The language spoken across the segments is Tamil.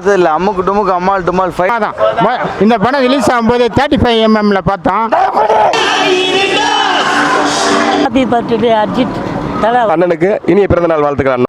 பார்த்தது இல்லை. அம்முக்கு டுமுக்கு அம்மாள் டுமால் ஃபைட் தான் இந்த படம் ரிலீஸ் ஆகும்போது தேர்ட்டி ஃபைவ் எம்எம்ல பார்த்தோம். அஜித் தலை. அண்ணனுக்கு இனிய பிறந்த நாள் வாழ்த்துக்கள்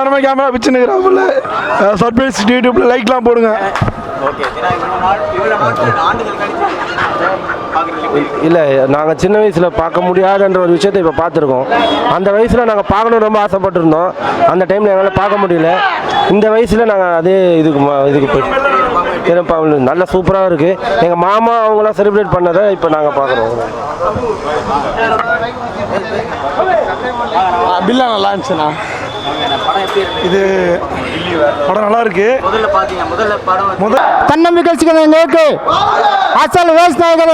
நேரமாக கேமரா பிச்சு நிற்கிறாப்புல சர்ப்ரைஸ் யூடியூப்ல லைக்லாம் போடுங்க. இல்லை நாங்கள் சின்ன வயசில் பார்க்க முடியாதுன்ற ஒரு விஷயத்தை இப்போ பார்த்துருக்கோம். அந்த வயசில் நாங்கள் பார்க்கணும் ரொம்ப ஆசைப்பட்டிருந்தோம். அந்த டைமில் எங்களால் பார்க்க முடியல. இந்த வயசில் நாங்கள் அதே இதுக்கு ம- இதுக்கு போய் திரும்ப நல்ல சூப்பராக இருக்குது எங்கள் மாமா அவங்களாம் செலிப்ரேட் பண்ணதை இப்போ நாங்கள் பார்க்குறோம். பில்லா நல்லா இருந்துச்சுண்ணா. இது படம் நல்லா இருக்கு தன்னம்பிக்கை சிக்கன் எங்களுக்கு அசல்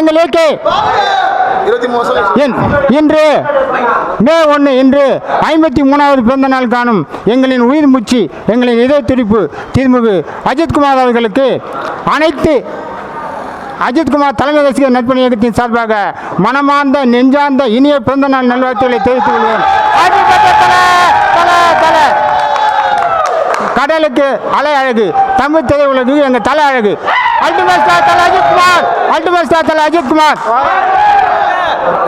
எங்களுக்கு இன்- இன்று மே ஒன்று இன்று ஐம்பத்தி மூணாவது பிறந்த நாள் காணும் எங்களின் உயிர் மூச்சு எங்களின் இதய துடிப்பு திருமிகு அஜித்குமார் அவர்களுக்கு அனைத்து அஜித்குமார் தலைமை ரசிகர் நட்பணி இயக்கத்தின் சார்பாக மனமார்ந்த நெஞ்சார்ந்த இனிய பிறந்த நாள் நல்வாழ்த்துக்களை தெரிவித்துக் கொள்கிறேன். கடலுக்கு அலை அழகு தமிழ் திரையுலகுக்கு எங்கள் தலை அழகு. அல்டிமேட் ஸ்டார் தலை அஜித்குமார் அல்டிமேட் ஸ்டார் தலை அஜித்குமார்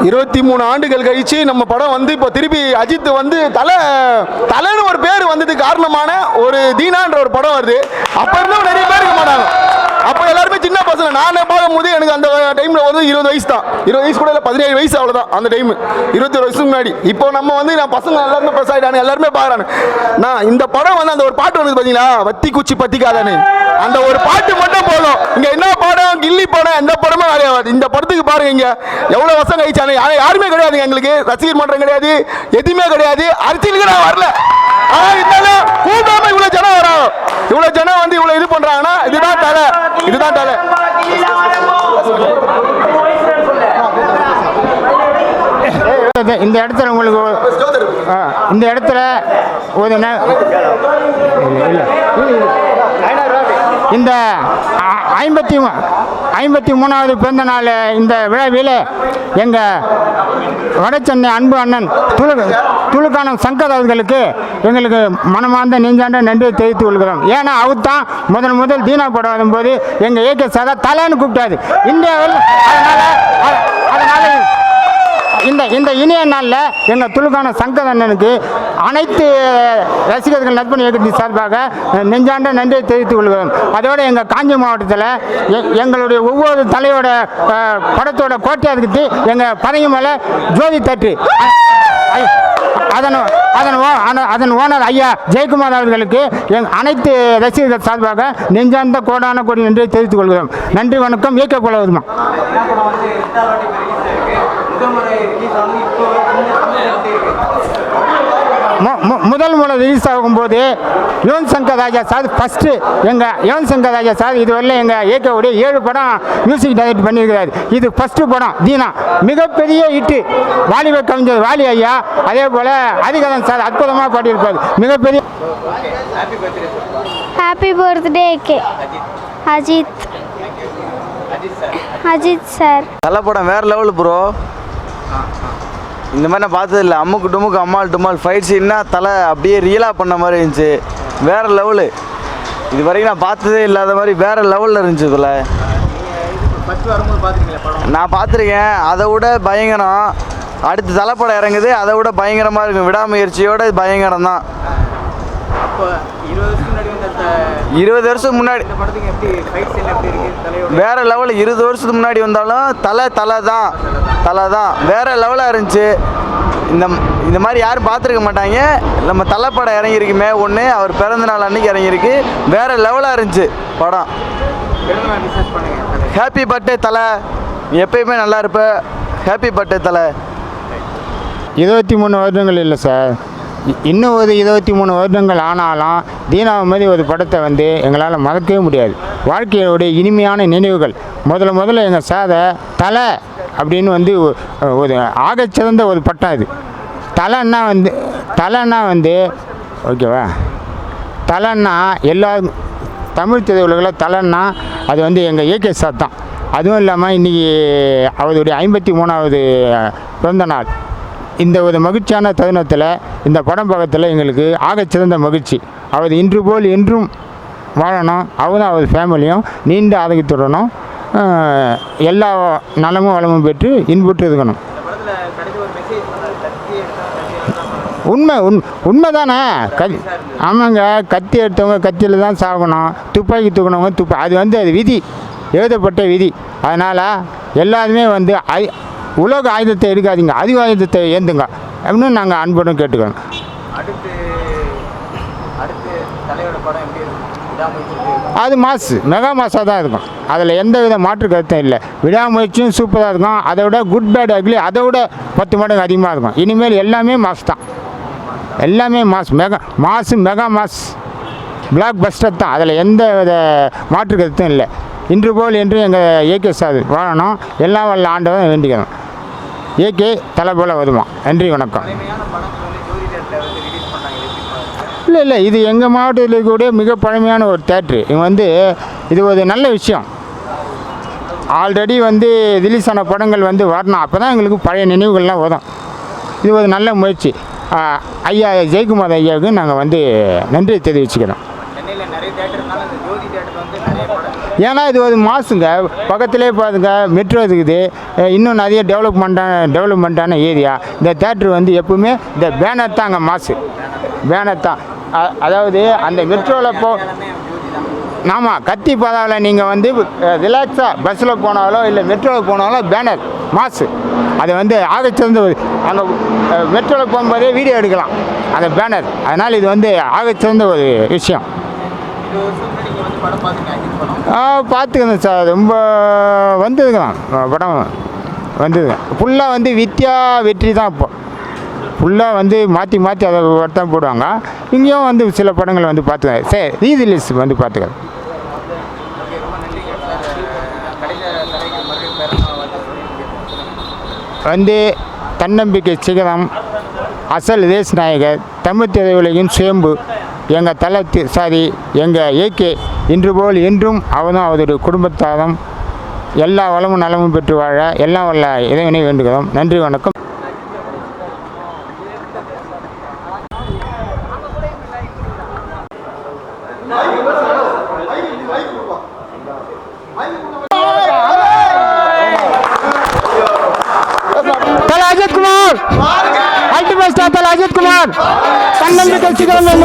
இருபத்தி மூணு ஆண்டுகள் கழிச்சு நம்ம படம் வந்து இப்போ திருப்பி அஜித் வந்து தலை தலைன்னு ஒரு பேர் வந்ததுக்கு காரணமான ஒரு தீனான்ற ஒரு படம் வருது. அப்போ இருந்தும் நிறைய பேர் இருக்க மாட்டாங்க அப்போ எல்லாருமே சின்ன பசங்க. நானே போகும்போது எனக்கு அந்த டைமில் வந்து இருபது வயசு தான். இருபது வயசு கூட இல்லை பதினேழு வயசு அவ்வளோதான் அந்த டைம் இருபத்தி ஒரு வயசுக்கு முன்னாடி. இப்போ நம்ம வந்து நான் பசங்க எல்லாருமே ப்ரெஸ் ஆகிட்டாங்க எல்லாருமே பார்க்குறாங்க நான் இந்த படம் வந்து அந்த ஒரு பாட்டு வந்து பார்த்தீங்களா வத்தி குச்சி பத்திக்காதானே அந்த ஒரு பாட்டு மட்டும் போதும் இங்க என்ன படம் கில்லி படம் எந்த படமும் கிடையாது இந்த படத்துக்கு பாருங்க இங்க. எவ்வளவு வருஷம் கழிச்சானே யாருமே கிடையாதுங்க எங்களுக்கு. ரசிகர் மன்றம் கிடையாது. எதுவுமே கிடையாது. அரசியலுக்கு நான் வரல. ஆனா இருந்தாலும் கூட்டாம இவ்வளவு ஜனம் வரும் இவ்வளவு ஜனம் வந்து இவ்வளவு இது பண்றாங்கன்னா இதுதான் தலை. இதுதான் தலை. இந்த இடத்துல உங்களுக்கு இந்த இடத்துல ஒரு இந்த ஐம்பத்தி ஐம்பத்தி மூணாவது பிறந்த நாள் இந்த விழாவில் எங்கள் வடச்சென்னை அன்பு அண்ணன் துளு துளுக்கானம் சங்கர் அவர்களுக்கு எங்களுக்கு மனமார்ந்த நெஞ்சாண்ட நன்றியை தெரிவித்துக் கொள்கிறோம். ஏன்னா அவர் தான் முதல் முதல் தீனா படம் வரும்போது எங்கள் ஏகே சாரா தலைன்னு கூப்பிட்டாரு. இந்தியாவில் அதனால் அதனால் இந்த இந்த இனிய நாளில் எங்கள் துளுக்கான சங்கர் அண்ணனுக்கு அனைத்து ரசிகர்கள் நட்பணி இயக்கத்தின் சார்பாக நெஞ்சாண்ட நன்றியை தெரிவித்துக் கொள்கிறோம். அதோடு எங்கள் காஞ்சி மாவட்டத்தில் எ- எங்களுடைய ஒவ்வொரு தலையோட படத்தோட படத்தோட இருக்குது எங்கள் பதவி மேலே ஜோதி தட்டு. ஐ- அதன் அதன் ஓ- அதன் ஓனர் ஐயா ஜெயக்குமார் அவர்களுக்கு எங் அனைத்து ரசிகர்கள் சார்பாக நெஞ்சார்ந்த கோடான கோடி நன்றியை தெரிவித்துக் கொள்கிறோம். நன்றி வணக்கம். இயக்க போல வருமா முதல் முறை ரிலீஸ் ஆகும்போது யுவன் சங்கர் ராஜா சார் ஃபஸ்ட்டு எங்கள் யுவன் சங்கர் ராஜா சார் இதுவரையிலும் எங்கள் இயக்கவுடைய ஏழு படம் மியூசிக் டைரக்ட் பண்ணியிருக்கிறார். இது ஃபஸ்ட்டு படம். தீனா மிகப்பெரிய ஹிட்டு வாலிப கவிஞர் வாலி ஐயா அதே போல் ஹரிகரன் சார் அற்புதமாக பாடியிருப்பார். மிகப்பெரிய happy birthday K Ajith. Ajith sir. Thala படம் வேற லெவல் ப்ரோ இந்த மாதிரி நான் பார்த்தது இல்லை அம்முக்கு டுமுக்கு அம்மாள் டுமால் ஃபைட் சீன்னா தலை அப்படியே ரியலாக பண்ண மாதிரி இருந்துச்சு. வேற லெவலு இது வரைக்கும் நான் பார்த்ததே இல்லாத மாதிரி வேற லெவலில் இருந்துச்சு இதில். நான் பார்த்துருக்கேன். அதை விட பயங்கரம். அடுத்து தலைப்படம் இறங்குது. அதை விட பயங்கரமாக இருக்கும். விடாமுயற்சியோட இது பயங்கரம் தான் இருபது வருஷத்துக்கு முன்னாடி வந்த அந்த இருபது வருஷம் முன்னாடி இந்த படத்துக்கு எப்படி ஃபைட் சீன் எப்படி இருக்கு? தலையோட வேற லெவலில் இருபது வருஷத்துக்கு முன்னாடி வந்தாலும் தலை தலை தான். தலை தான். வேற லெவலாக இருந்துச்சு. இந்த இந்த மாதிரி யாரும் பார்த்துருக்க மாட்டாங்க. நம்ம தலை படம் இறங்கியிருக்குமே. ஒன்று அவர் பிறந்த நாள் அன்னைக்கு இறங்கியிருக்கு. வேற லெவலாக இருந்துச்சு படம். ஹாப்பி பர்த்டே தலை. நீ எப்பயுமே நல்லா இருப்ப. ஹாப்பி பர்த்டே தலை. இருபத்தி மூணு வருடங்கள் இல்லை சார். இன்னும் ஒரு இருபத்தி மூணு வருடங்கள் ஆனாலும் தீனாவை மாதிரி ஒரு படத்தை வந்து எங்களால் மறக்கவே முடியாது. வாழ்க்கையோடைய இனிமையான நினைவுகள். முதல்ல முதல்ல எங்கள் சாதை தலை அப்படின்னு வந்து ஒரு ஆகச்சிறந்த ஒரு பட்டம் இது தலைன்னா வந்து தலைன்னா வந்து ஓகேவா? தலைன்னா எல்லா தமிழ் திரையுலகில் தலைன்னா அது வந்து எங்கள் ஏகே சார் தான். அதுவும் இல்லாமல் இன்றைக்கி அவருடைய ஐம்பத்தி மூணாவது பிறந்த நாள். இந்த ஒரு மகிழ்ச்சியான தருணத்தில் இந்த படம் பக்கத்தில் எங்களுக்கு ஆகச்சிறந்த மகிழ்ச்சி. அவர் இன்று போல் என்றும் வாழணும். அவரும் அவர் ஃபேமிலியும் நீண்ட ஆரோக்கியத்துடனும் எல்லா நலமும் வளமும் பெற்று இன்புற்று இருக்கணும். உண்மை உண் உண்மை தானே கத் ஆமாங்க. கத்தி எடுத்தவங்க கத்தியில் தான் சாகணும். துப்பாக்கி தூக்கினவங்க துப்பா அது வந்து அது விதி எழுதப்பட்ட விதி. அதனால் எல்லாருமே வந்து ஐ உலக ஆயுதத்தை எடுக்காதீங்க அறிவு ஆயுதத்தை ஏந்துங்க. அப்படின்னு நாங்கள் அன்புடன் கேட்டுக்கிறோம். அடுத்து தலையோட படம் எப்படி அது மாசு மெகா மாசாக தான் இருக்கும். அதில் எந்த வித மாற்று கருத்தும் இல்லை. விடாமுயற்சியும் சூப்பராக இருக்கும். அதை விட குட் பேட் அக்லி அதை விட பத்து மடங்கு அதிகமாக இருக்கும். இனிமேல் எல்லாமே மாஸ் தான். எல்லாமே mass mega mass mega mass blockbuster தான். அதில் எந்த வித மாற்று கருத்தும் இல்லை. இன்று போல் என்று எங்கள் ஏகே சார் வாழணும். எல்லாம் வல்ல ஆண்டவன் வேண்டிக்கணும் ஏகே தலை போல வருமா. நன்றி வணக்கம். இல்லை இல்லை இது எங்கள் மாவட்டத்தில் இருக்கக்கூடிய மிக பழமையான ஒரு தேட்ரு. இவங்க வந்து இது ஒரு நல்ல விஷயம். ஆல்ரெடி வந்து ரிலீஸ் ஆன படங்கள் வந்து வரணும். அப்போ தான் எங்களுக்கு பழைய நினைவுகள்லாம் வரும். இது ஒரு நல்ல முயற்சி. ஐயா ஜெயக்குமார் ஐயாவுக்கு நாங்கள் வந்து நன்றி தெரிவிச்சுக்கிறோம் சென்னையில் நிறைய தேட்டர் இருந்தாலும் அந்த ஜோதி தேட்டர் வந்து நிறைய படங்கள் ஏன்னா இது ஒரு மாசுங்க. பக்கத்திலே பாருங்க மெட்ரோ இருக்குது. இன்னும் நிறைய டெவலப்மெண்ட்டான டெவலப்மெண்ட்டான ஏரியா இந்த தேட்ரு வந்து எப்பவுமே இந்த பேனர் தாங்க மாசு. பேனர் தான். அதாவது அந்த மெட்ரோவில் போ ஆமாம் கத்தி பாதாவில் நீங்கள் வந்து ரிலாக்ஸாக பஸ்ஸில் போனாலோ இல்லை மெட்ரோவில் போனாலோ பேனர் மாசு. அது வந்து ஆகச்சிறந்த ஒரு மெட்ரோவில் போகும்போதே வீடியோ எடுக்கலாம். அந்த பேனர் அதனால் இது வந்து ஆகச்சிறந்த ஒரு விஷயம். இருபது பார்த்துக்கணும் சார். ரொம்ப வந்ததுங்களாம் படம் வந்ததுங்க ஃபுல்லாக வந்து வித்யா வெற்றி தான் இப்போ. ஃபுல்லாக வந்து மாற்றி மாற்றி அதை தான் போடுவாங்க. இங்கேயும் வந்து சில படங்கள் வந்து பார்த்துக்கிறேன் சரி ரீ வந்து பார்த்துக்கிறேன் வந்து தன்னம்பிக்கை சிகரம் அசல் ரேஸ் நாயகர் தமிழ் திரையுலகின் சுயம்பு எங்கள் தலை சாரி எங்கள் ஏகே இன்று போல் என்றும் அவனும் அவருடைய குடும்பத்தாரும் எல்லா வளமும் நலமும் பெற்று வாழ எல்லாம் வல்ல இறைவனை வேண்டுகிறோம். நன்றி வணக்கம். தல அஜித் குமார். Ultimate star Thala Ajith Kumar. தன்னம்பிக்கை சிகரம் என்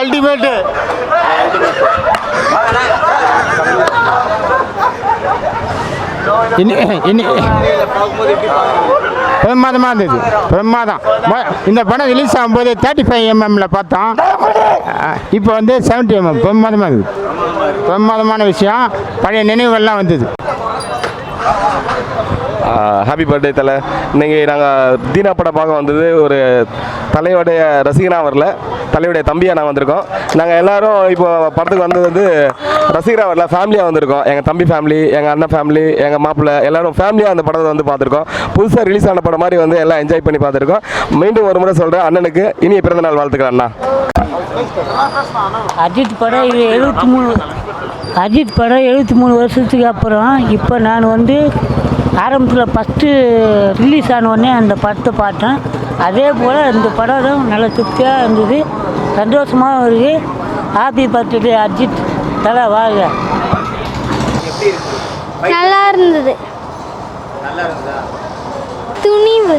ultimate. இனி இனி. பிரமாதமாக இருந்தது. பிரமாதம். இந்த படம் ரிலீஸ் ஆகும்போது தேர்ட்டி ஃபைவ் எம்எம்ல பார்த்தோம். இப்போ வந்து செவன்ட்டி எம்எம் பிரமாதமாக இருக்குது பிரமாதமான விஷயம். பழைய நினைவுகள்லாம் வந்தது. ஹாப்பி பர்த்டே தலை. இன்றைக்கி நாங்கள் தீனா படம் பார்க்க வந்தது. ஒரு தலையோடைய ரசிகனாக வரல. தலையுடைய தம்பியாக நான் வந்திருக்கோம். நாங்கள் எல்லாரும் இப்போ படத்துக்கு வந்தது வந்து ரசிகராக வரல ஃபேமிலியாக வந்திருக்கோம். எங்கள் தம்பி ஃபேமிலி எங்கள் அண்ணன் ஃபேமிலி எங்கள் மாப்பிள்ளை எல்லோரும் ஃபேமிலியாக அந்த படத்தை வந்து பார்த்துருக்கோம். புதுசாக ரிலீஸ் ஆன படம் மாதிரி வந்து எல்லாம் என்ஜாய் பண்ணி பார்த்துருக்கோம். மீண்டும் ஒரு முறை சொல்கிறேன் அண்ணனுக்கு இனிய பிறந்தநாள் வாழ்த்துக்கள் அண்ணா. அஜித் படம் இது எழுபத்தி மூணு அஜித் படம் எழுபத்தி மூணு வருஷத்துக்கு அப்புறம் இப்போ நான் வந்து ஆரம்பத்தில் ஃபஸ்ட்டு ரிலீஸ் ஆன உடனே அந்த படத்தை பார்த்தேன். அதே போல் இந்த படம் நல்ல திருப்தியாக இருந்தது. சந்தோஷமாகவும் இருக்குது ஹாப்பி பர்த்டே அஜித் தலை வாழ்க நல்லா இருந்தது. துணிவு.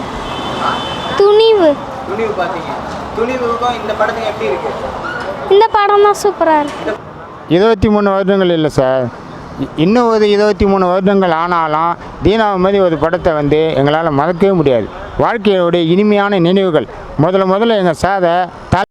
துணிவு. துணிவு பார்த்தீங்க. துணிவுக்கும் இந்த படத்துக்கு எப்படி இருக்கு? இந்த படம் தான் சூப்பராக இருக்கு. இருபத்தி மூணு வருடங்கள் இல்லை சார். இன்னும் ஒரு இருபத்தி மூணு வருடங்கள் ஆனாலும் தீனாவை மாதிரி ஒரு படத்தை வந்து எங்களால் மறக்கவே முடியாது. வாழ்க்கையோடைய இனிமையான நினைவுகள். முதல்ல முதல்ல எங்கள் சாரை த